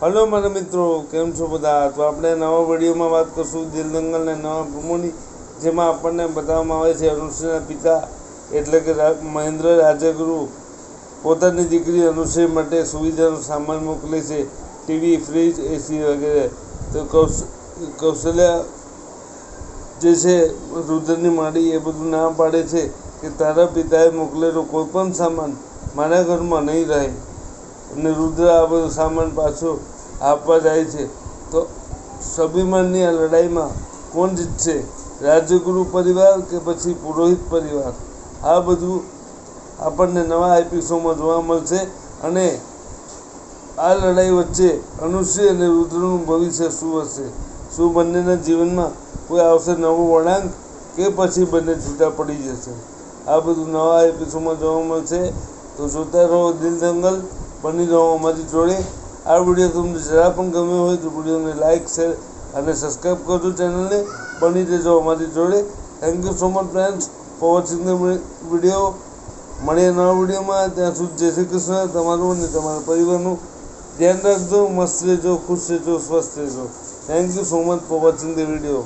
Hello મારા મિત્રો, કેમ છો બધા? તો આપણે નવા વિડીયોમાં વાત કરશું દિલ દંગલને નવા પ્રમોની જેમાં આપણને બતાવવામાં આવે છે અનુશ્રીના પિતા, એટલે કે મહેન્દ્ર રાજગુરુ. પોતાની દીકરી અનુશ્રી માટે સુવિધાનો સામાન મોકલે છે, ટીવી, ફ્રીજ, એસી વગેરે. તો કૌશ, કૌશલ્યા જે છે રુદ્રની માડી એ બધું ના પાડે છે કે તારા પિતાએ મોકલેલો કોઈ પણ સામાન મારા ઘરમાં નહીં રહે. અને રુદ્ર આ બધો સામાન પાછો આપવા જાય છે. તો સ્વાભિમાનની આ લડાઈમાં કોણ જીતશે? રાજગુરુ પરિવાર કે પછી પુરોહિત પરિવાર? આ બધું આપણને નવા એપિસોડમાં જોવા મળશે અને આ લડાઈ વચ્ચે અનુશ્રી અને રુદ્રનું ભવિષ્ય શું હશે? શું બંનેના જીવનમાં કોઈ આવશે નવો વળાંક કે પછી બંને છૂટા પડી જશે? આ બધું નવા એપિસોડમાં જોવા મળશે. તો જોતા રહો દિલ દંગલ બની અમારી જોડે. આ વીડિયો તમને જરા પણ ગમ્યો હોય તો વિડીયોને લાઇક શેર અને સબસ્ક્રાઈબ કરજો ચેનલને બની જજો અમારી જોડે. Thank you so much friends for watching the video મળીએ નવા વિડીયોમાં ત્યાં સુધી જય શ્રી કૃષ્ણ. તમારું અને તમારા પરિવારનું ધ્યાન રાખજો. મસ્ત રહેજો, ખુશ રહેજો, સ્વસ્થ રહેજો. Thank you so much for watching the video